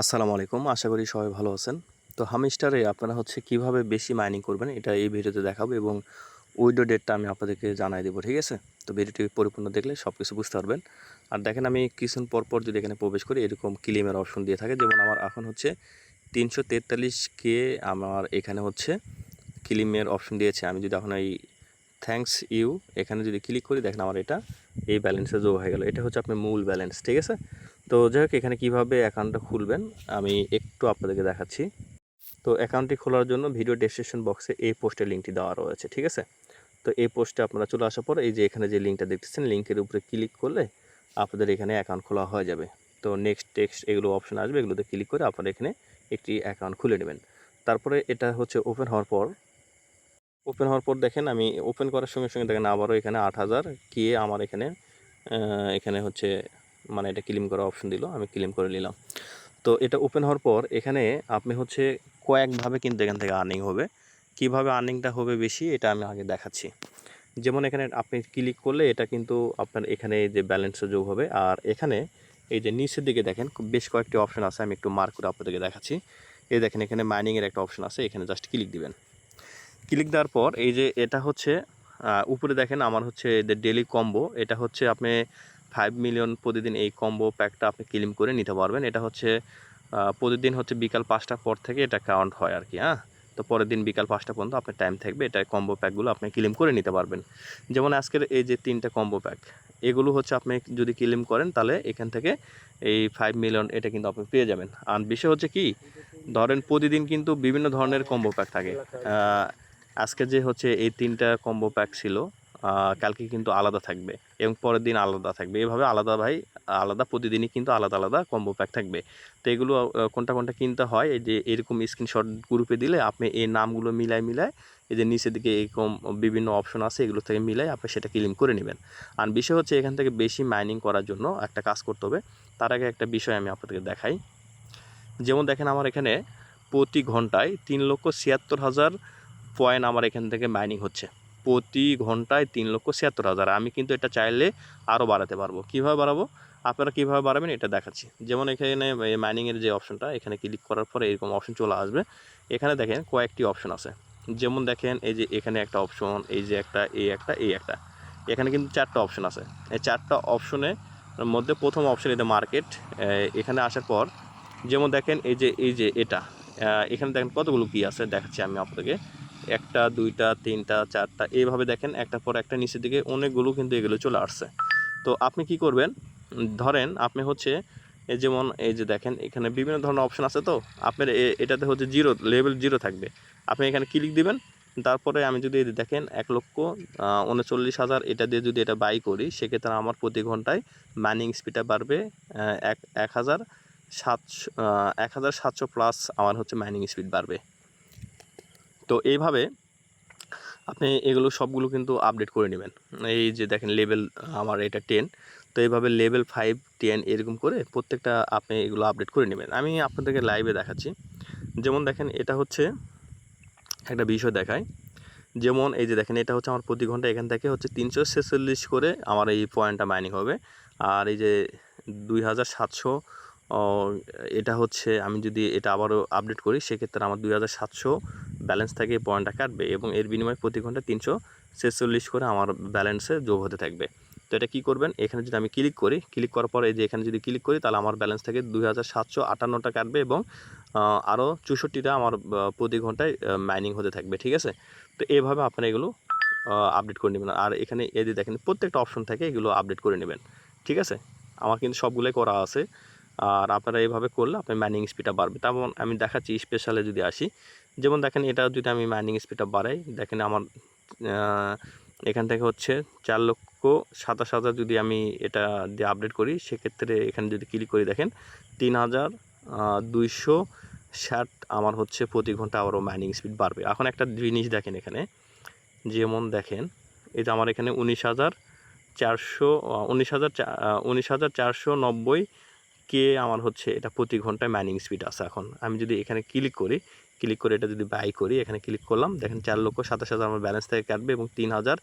আসসালামু আলাইকুম। আশা করি সবাই ভালো আছেন। তো হামিস্টারে আপনারা হচ্ছে কীভাবে বেশি মাইনিং করবেন এটা এই ভিডিওতে দেখাবো এবং উইডো ডেটটা আমি আপনাদেরকে জানাই দেবো, ঠিক আছে? তো ভিডিওটি পরিপূর্ণ দেখলে সব কিছু বুঝতে পারবেন। আর দেখেন আমি কিছুক্ষণ পর পর যদি এখানে প্রবেশ করি, এরকম ক্লিমের অপশন দিয়ে থাকে। যেমন আমার এখন হচ্ছে তিনশো তেতাল্লিশ কে আমার এখানে হচ্ছে ক্লিমের অপশন দিয়েছে। আমি যদি এখন এই থ্যাঙ্কস ইউ এখানে যদি ক্লিক করি, দেখেন আমার এটা এই ব্যালেন্সে যোগ হয়ে গেল। এটা হচ্ছে আপনার মূল ব্যালেন্স ঠিক আছে? তো যাই হোক, এখানে কীভাবে অ্যাকাউন্টটা খুলবেন, আমি একটু আপনাদেরকে দেখাচ্ছি। তো অ্যাকাউন্টটি খোলার জন্য ভিডিও ডেসক্রিপশন বক্সে এই পোস্টের লিঙ্কটি দেওয়া রয়েছে, ঠিক আছে? তো এই পোস্টে আপনারা চলে আসার পর, এই যে এখানে যে লিঙ্কটা দেখতেছেন লিঙ্কের উপরে ক্লিক করলে আপনাদের এখানে অ্যাকাউন্ট খোলা হয়ে যাবে। তো নেক্সট টেক্সট এগুলো অপশন আসবে, এগুলোতে ক্লিক করে আপনারা এখানে একটি অ্যাকাউন্ট খুলে নেবেন। তারপরে এটা হচ্ছে ওপেন হওয়ার পর ওপেন হওয়ার পর দেখেন, আমি ওপেন করার সঙ্গে সঙ্গে দেখেন আবারও এখানে আট হাজার, গিয়ে আমার এখানে এখানে হচ্ছে মানে এটা ক্লিম করার অপশন দিল, আমি ক্লিম করে নিলাম। তো এটা ওপেন হওয়ার পর এখানে আপনি হচ্ছে কয়েকভাবে কিন্তু এখান থেকে আর্নিং হবে। কীভাবে আর্নিংটা হবে বেশি, এটা আমি আগে দেখাচ্ছি। যেমন এখানে আপনি ক্লিক করলে এটা কিন্তু আপনার এখানে যে ব্যালেন্সে যোগ হবে। আর এখানে এই যে নিচের দিকে দেখেন বেশ কয়েকটি অপশন আছে, আমি একটু মার্ক করে আপনাদেরকে দেখাচ্ছি। এই দেখেন, এখানে মাইনিংয়ের একটা অপশন আছে, এখানে জাস্ট ক্লিক দিবেন। ক্লিক দেওয়ার পর এই যে এটা হচ্ছে উপরে দেখেন আমার হচ্ছে ডেলি কম্বো এটা হচ্ছে আপনি ফাইভ মিলিয়ন প্রতিদিন এই কম্বো প্যাকটা আপনি ক্লেম করে নিতে পারবেন। এটা হচ্ছে প্রতিদিন হচ্ছে বিকাল পাঁচটার পর থেকে এটা কাউন্ট হয় আর কি হ্যাঁ? তো পরের দিন বিকাল পাঁচটা পর্যন্ত আপনার টাইম থাকবে, এটা কম্বো প্যাকগুলো আপনি ক্লেম করে নিতে পারবেন। যেমন আজকের এই যে তিনটা কম্বো প্যাক এগুলো হচ্ছে আপনি যদি ক্লেম করেন তাহলে এখান থেকে এই ফাইভ মিলিয়ন এটা কিন্তু আপনি পেয়ে যাবেন। আর বিষয় হচ্ছে কি, ধরেন প্রতিদিন কিন্তু বিভিন্ন ধরনের কম্বো প্যাক থাকে। আজকে যে হচ্ছে এই তিনটা কম্বো প্যাক ছিল কালকে কিন্তু আলাদা থাকবে এবং পরের দিন আলাদা থাকবে। এভাবে আলাদা ভাই, আলাদা প্রতিদিনই কিন্তু আলাদা আলাদা কম্বো প্যাক থাকবে। তো এগুলো কোনটা কোনটা কিনতে হয়, এই যে এরকম স্ক্রিনশট গ্রুপে দিলে আপনি এই নামগুলো মিলাই মিলায় এই যে নিচের দিকে এরকম বিভিন্ন অপশন আছে, এগুলো থেকে মিলাই আপনি সেটা ক্লেম করে নেবেন। আর বিষয় হচ্ছে এখান থেকে বেশি মাইনিং করার জন্য একটা কাজ করতে হবে। তার আগে একটা বিষয় আমি আপনাদেরকে দেখাই। যেমন দেখেন আমার এখানে প্রতি ঘন্টায় তিন লক্ষ ছিয়াত্তর হাজার পয়েন্ট আমার এখান থেকে মাইনিং হচ্ছে। প্রতি ঘন্টায় তিন লক্ষ ছিয়াত্তর হাজার। আমি কিন্তু এটা চাইলে আরও বাড়াতে পারব। কীভাবে বাড়াবো? আপনারা কীভাবে বাড়াবেন এটা দেখাচ্ছি। যেমন এখানে মাইনিংয়ের যে অপশনটা এখানে ক্লিক করার পরে এরকম অপশন চলে আসবে। এখানে দেখেন কয়েকটি অপশন আছে। যেমন দেখেন এই যে এখানে একটা অপশন এই যে একটা, এই একটা এই একটা। এখানে কিন্তু চারটা অপশন আছে। এই চারটা অপশনের মধ্যে প্রথম অপশন এটা মার্কেট এখানে আসার পর যেমন দেখেন এই যে এই যে এটা এখানে দেখেন কতগুলো কি আছে দেখাচ্ছি আমি আপনাকে একটা, দুইটা, তিনটা, চারটা, এইভাবে দেখেন একটা পর একটা নিচের দিকে অনেকগুলো কিন্তু এগুলো চলে আসছে। তো আপনি কি করবেন? ধরেন আপনি হচ্ছে এই যেমন এই যে দেখেন, এখানে বিভিন্ন ধরনের অপশন আছে তো? আপনার এটাতে হচ্ছে জিরো, লেভেল জিরো থাকবে। আপনি এখানে ক্লিক দিবেন, তারপরে আমি যদি দেখেন, এক লক্ষ উনচল্লিশ হাজার এটা দিয়ে যদি এটা বাই করি, সেক্ষেত্রে আমার প্রতি ঘন্টায় মাইনিং স্পিডটা বাড়বে এক এক হাজার সাতশো এক হাজার সাতশো প্লাস আমার হচ্ছে মাইনিং স্পিড বাড়বে। তো এইভাবে আপনি এগুলো সবগুলো কিন্তু আপডেট করে নেবেন। এই যে দেখেন লেভেল আমার এটা টেন তো এইভাবে লেভেল ফাইভ টেন এরকম করে প্রত্যেকটা আপনি এগুলো আপডেট করে নেবেন। আমি আপনাদেরকে লাইভে দেখাচ্ছি। যেমন দেখেন এটা হচ্ছে একটা বিষয় দেখায়। যেমন এই যে দেখেন এটা হচ্ছে আমার প্রতি ঘণ্টা, এখান থেকে হচ্ছে তিনশো ছেচল্লিশ করে আমার এই পয়েন্টটা মাইনিং হবে। আর এই যে দুই হাজার সাতশো এটা হচ্ছে আমি যদি এটা আবারও আপডেট করি, সেক্ষেত্রে আমার দুই হাজার সাতশো ব্যালেন্স থেকে পয়েন্টটা কাটবে এবং এর বিনিময়ে প্রতি ঘণ্টা তিনশো ছেচল্লিশ করে আমার ব্যালেন্সে যোগ হতে থাকবে। তো এটা কী করবেন? এখানে যদি আমি ক্লিক করি ক্লিক করার পর যে এখানে যদি ক্লিক করি, তাহলে আমার ব্যালেন্স থেকে দুই হাজার সাতশো আটান্নটা কাটবে এবং আরও চৌষট্টিটা আমার প্রতি ঘন্টায় মাইনিং হতে থাকবে, ঠিক আছে? তো এভাবে আপনারা এগুলো আপডেট করে নেবেন। আর এখানে যে দেখেন, প্রত্যেকটা অপশন থেকে, এগুলো আপডেট করে নেবেন, ঠিক আছে? আমার কিন্তু সবগুলোই করা আছে। আর আপনারা এইভাবে করলে আপনার মাইনিং স্পিডটা বাড়বে। তেমন আমি দেখাচ্ছি স্পেশালে যদি আসি, যেমন দেখেন এটা যদি আমি মাইনিং স্পিডটা বাড়াই, দেখেন আমার এখান থেকে হচ্ছে চার লক্ষ সাতাশ হাজার যদি আমি এটা দিয়ে আপডেট করি, সেক্ষেত্রে এখানে যদি ক্লিক করি দেখেন, তিন হাজার দুইশো ষাট আমার হচ্ছে প্রতি ঘণ্টা আবারও মাইনিং স্পিড বাড়বে। এখন একটা জিনিস দেখেন এখানে, যেমন দেখেন, এই যে আমার এখানে উনিশ হাজার চারশো উনিশ হাজার চা- উনিশ হাজার চারশো নব্বই কে আমার হচ্ছে এটা প্রতি ঘন্টায় মাইনিং স্পিড আছে এখন। আমি যদি এখানে ক্লিক করি ক্লিক করে এটা যদি বাই করি, এখানে ক্লিক করলাম, দেখেন চার লক্ষ সাতাশ হাজার আমার ব্যালেন্স থেকে কাটবে এবং তিন হাজার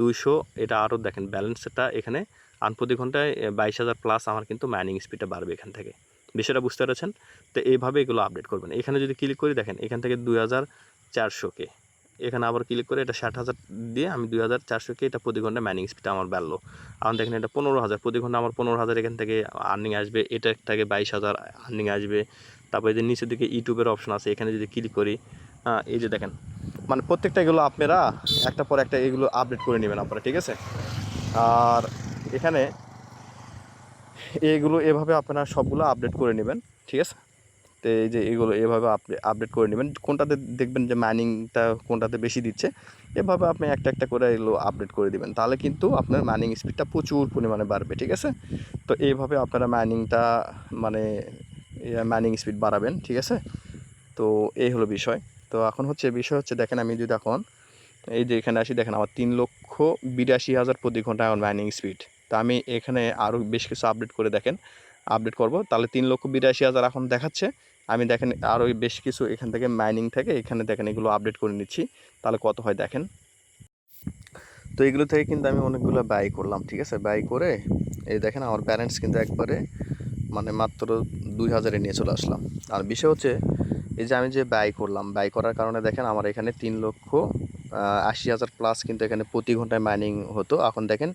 দুইশো এটা আরও দেখেন ব্যালেন্সটা এখানে আন প্রতি ঘন্টায় বাইশ হাজার প্লাস আমার কিন্তু মাইনিং স্পিডটা বাড়বে এখান থেকে। বিষয়টা বুঝতে পেরেছেন? তো এইভাবে এগুলো আপডেট করবেন। এখানে যদি ক্লিক করি, দেখেন এখান থেকে দুই হাজার চারশোকে এখানে আবার ক্লিক করে এটা ষাট হাজার দিয়ে আমি দুই হাজার চারশোকে এটা প্রতি ঘণ্টা ম্যানিং স্পিড আমার বাড়লো। এখন দেখেন এটা পনেরো হাজার প্রতি ঘণ্টা আমার পনেরো হাজার এখান থেকে আর্নিং আসবে এটা থেকে বাইশ হাজার আর্নিং আসবে। তারপরে যে নিচের দিকে ইউটিউবের অপশন আছে এখানে যদি ক্লিক করি আহ, এই যে দেখেন মানে প্রত্যেকটা এগুলো আপনারা একটা পর একটা এগুলো আপডেট করে নেবেন আপনারা ঠিক আছে? আর এখানে এগুলো এভাবে আপনারা সবগুলো আপডেট করে নেবেন ঠিক আছে? তো এই যে এগুলো এভাবে আপডেট করে নেবেন। কোনটাতে দেখবেন যে মাইনিংটা কোনটাতে বেশি দিচ্ছে, এভাবে আপনি একটা একটা করে এগুলো আপডেট করে দিবেন। তাহলে কিন্তু আপনার মাইনিং স্পিডটা প্রচুর পরিমাণে বাড়বে, ঠিক আছে? তো এইভাবে আপনারা মাইনিংটা মানে মাইনিং স্পিড বাড়াবেন, ঠিক আছে? তো এই হলো বিষয়। তো এখন হচ্ছে বিষয় হচ্ছে, দেখেন আমি যদি এখন এই যে এখানে আসি, দেখেন আমার তিন লক্ষ বিরাশি হাজার প্রতি ঘণ্টা এখন মাইনিং স্পিড তা আমি এখানে আরও বেশ কিছু আপডেট করে দেখেন। আপডেট করব। তাহলে তিন লক্ষ বিরাশি হাজার এখন দেখাচ্ছে। আমি দেখেন আরও বেশ কিছু এখান থেকে মাইনিং থেকে এখানে দেখেন এগুলো আপডেট করে নিচ্ছি। তাহলে কত হয় দেখেন। তো এগুলো থেকে কিন্তু আমি অনেকগুলো বাই করলাম, ঠিক আছে? বাই করে এই দেখেন আমার ব্যালেন্স কিন্তু একবারে মানে মাত্র দুই হাজারে নিয়ে চলে আসলাম। আর বিষয় হচ্ছে এই যে আমি যে ব্যয় করলাম ব্যয় করার কারণে দেখেন আমার এখানে তিন লক্ষ আশি হাজার প্লাস কিন্তু এখানে প্রতি ঘন্টায় মাইনিং হতো। এখন দেখেন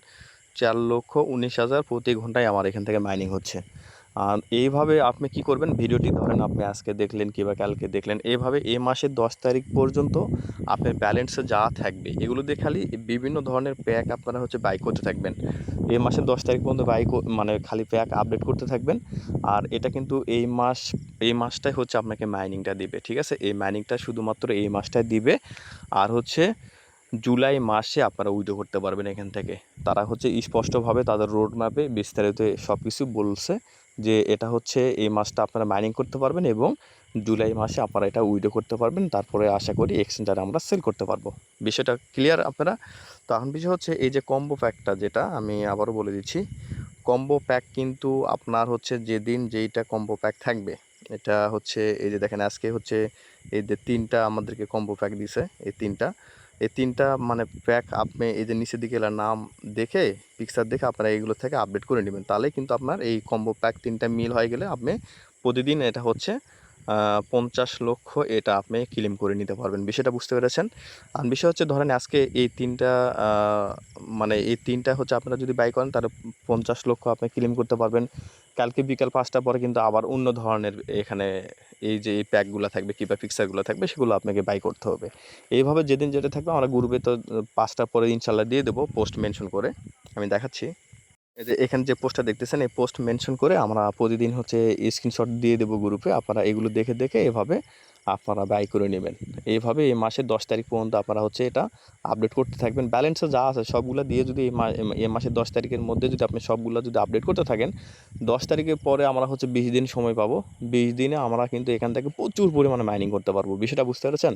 চার লক্ষ উনিশ হাজার প্রতি ঘন্টায় আমার এখান থেকে মাইনিং হচ্ছে। আর এইভাবে আপনি কি করবেন? ভিডিওটি ধরেন আপনি আজকে দেখলেন কিংবা কালকে দেখলেন, এইভাবে এই মাসের দশ তারিখ পর্যন্ত আপনার ব্যালেন্সে যা থাকবে, এগুলো দিয়ে খালি বিভিন্ন ধরনের প্যাক আপনারা হচ্ছে বাই করতে থাকবেন। এই মাসের দশ তারিখ পর্যন্ত বাই মানে খালি প্যাক আপডেট করতে থাকবেন। আর এটা কিন্তু এই মাস, এই মাসটাই হচ্ছে আপনাকে মাইনিংটা দিবে, ঠিক আছে? এই মাইনিংটা শুধুমাত্র এই মাসটাই দিবে। আর হচ্ছে জুলাই মাসে আপনারা উইডো করতে পারবেন এখান থেকে। তারা হচ্ছে স্পষ্টভাবে তাদের রোড ম্যাপে বিস্তারিত সব কিছু বলছে। যে এটা হচ্ছে এই মাসটা আপনারা মাইনিং করতে পারবেন এবং জুলাই মাসে আপনারা এটা উইডো করতে পারবেন। তারপরে আশা করি এক্সচেঞ্জারে আমরা সেল করতে পারব। বিষয়টা ক্লিয়ার আপনারা? তো এখন বিষয় হচ্ছে এই যে কম্বো প্যাকটা যেটা আমি আবারও বলে দিচ্ছি কম্বো প্যাক কিন্তু আপনার হচ্ছে যেদিন যেইটা কম্বো প্যাক থাকবে, এটা হচ্ছে এই যে দেখেন আজকে হচ্ছে এই যে তিনটা আমাদেরকে কম্বো প্যাক দিছে, এই তিনটা। এই তিনটা মানে প্যাক আপনি এই যে নিচের দিকে নাম দেখে পিকচার দেখে আপনারা এইগুলো থেকে আপডেট করে নেবেন। তাহলে কিন্তু আপনার এই কম্বো প্যাক তিনটা মিল হয়ে গেলে আপনি প্রতিদিন এটা হচ্ছে পঞ্চাশ লক্ষ এটা আপনি ক্লেম করে নিতে পারবেন। বিষয়টা বুঝতে পেরেছেন? আর বিষয় হচ্ছে ধরেন আজকে এই তিনটা মানে এই তিনটা হচ্ছে আপনারা যদি বাই করেন, তাহলে পঞ্চাশ লক্ষ আপনি ক্লেম করতে পারবেন। কালকে বিকাল পাঁচটা পরে কিন্তু আবার অন্য ধরনের এখানে এই যে এই প্যাকগুলো থাকবে, কিংবা পিকচারগুলো থাকবে, সেগুলো আপনাকে বাই করতে হবে। এইভাবে যেদিন যেটা থাকবে আমরা গ্রুপে তো পাঁচটার পরে ইনশাল্লাহ দিয়ে দেবো পোস্ট মেনশন করে। আমি দেখাচ্ছি। যে এখানে যে পোস্টটা দেখতেছেন, এই পোস্ট মেনশন করে আমরা প্রতিদিন হচ্ছে স্ক্রিনশট দিয়ে দেবো গ্রুপে আপনারা এগুলো দেখে দেখে এভাবে আপনারা ব্যয় করে নেবেন। এইভাবে এই মাসের দশ তারিখ পর্যন্ত আপনারা হচ্ছে এটা আপডেট করতে থাকবেন। ব্যালেন্সে যা আছে সবগুলো দিয়ে যদি এই মাসের দশ তারিখের মধ্যে যদি আপনি সবগুলো যদি আপডেট করতে থাকেন, দশ তারিখের পরে আমরা হচ্ছে বিশ দিন সময় পাবো। বিশ দিনে আমরা কিন্তু এখান থেকে প্রচুর পরিমাণে মাইনিং করতে পারব। বিষয়টা বুঝতে পেরেছেন?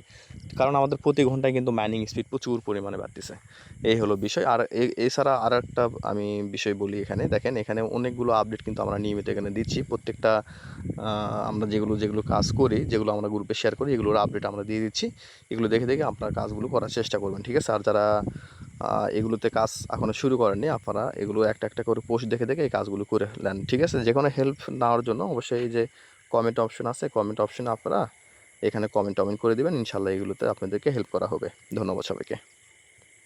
কারণ আমাদের প্রতি ঘন্টায় কিন্তু মাইনিং স্পিড প্রচুর পরিমাণে বাড়তেছে। এই হলো বিষয়। আর এছাড়া আর একটা আমি বিষয় বলি এখানে। দেখেন এখানে অনেকগুলো আপডেট কিন্তু আমরা নিয়মিত এখানে দিচ্ছি। প্রত্যেকটা আমরা যেগুলো যেগুলো কাজ করি, যেগুলো আমরা গ্রুপে শেয়ার করি, এগুলোর আপডেট আমরা দিয়ে দিচ্ছি। এগুলো দেখে দেখে আপনার কাজগুলো করার চেষ্টা করবেন, ঠিক আছে? আর যারা এগুলোতে কাজ এখনও শুরু করেননি, আপনারা এগুলো একটা একটা করে পোস্ট দেখে দেখে এই কাজগুলো করে নেন, ঠিক আছে? যে কোনো হেল্প নেওয়ার জন্য অবশ্যই যে কমেন্ট অপশন আছে কমেন্ট অপশনে আপনারা এখানে কমেন্ট টমেন্ট করে দেবেন ইনশাল্লাহ এগুলোতে আপনাদেরকে হেল্প করা হবে। ধন্যবাদ সবাইকে।